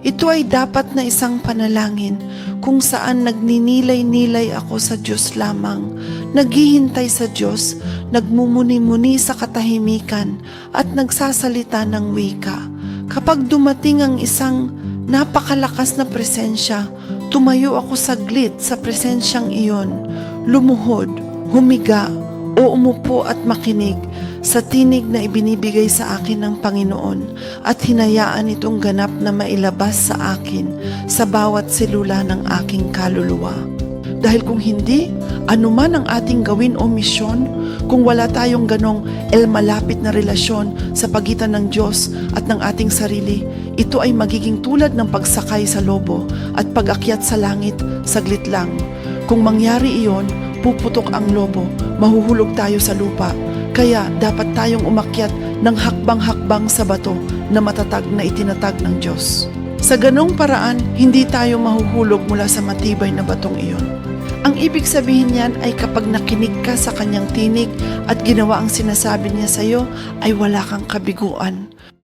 Ito ay dapat na isang panalangin kung saan nagninilay-nilay ako sa Diyos lamang, naghihintay sa Diyos, nagmumuni-muni sa katahimikan at nagsasalita ng wika. Kapag dumating ang isang napakalakas na presensya, tumayo ako saglit sa presensyang iyon, lumuhod, humiga, o umupo at makinig sa tinig na ibinibigay sa akin ng Panginoon at hinayaan itong ganap na mailabas sa akin sa bawat selula ng aking kaluluwa. Dahil kung hindi, anuman ang ating gawin o misyon, kung wala tayong ganong el malapit na relasyon sa pagitan ng Diyos at ng ating sarili, ito ay magiging tulad ng pagsakay sa lobo at pag-akyat sa langit saglit lang. Kung mangyari iyon, puputok ang lobo, mahuhulog tayo sa lupa. Kaya dapat tayong umakyat ng hakbang-hakbang sa bato na matatag na itinatag ng Diyos. Sa ganong paraan, hindi tayo mahuhulog mula sa matibay na batong iyon. Ang ibig sabihin niyan ay kapag nakinig ka sa kanyang tinig at ginawa ang sinasabi niya sa iyo, ay wala kang kabiguan.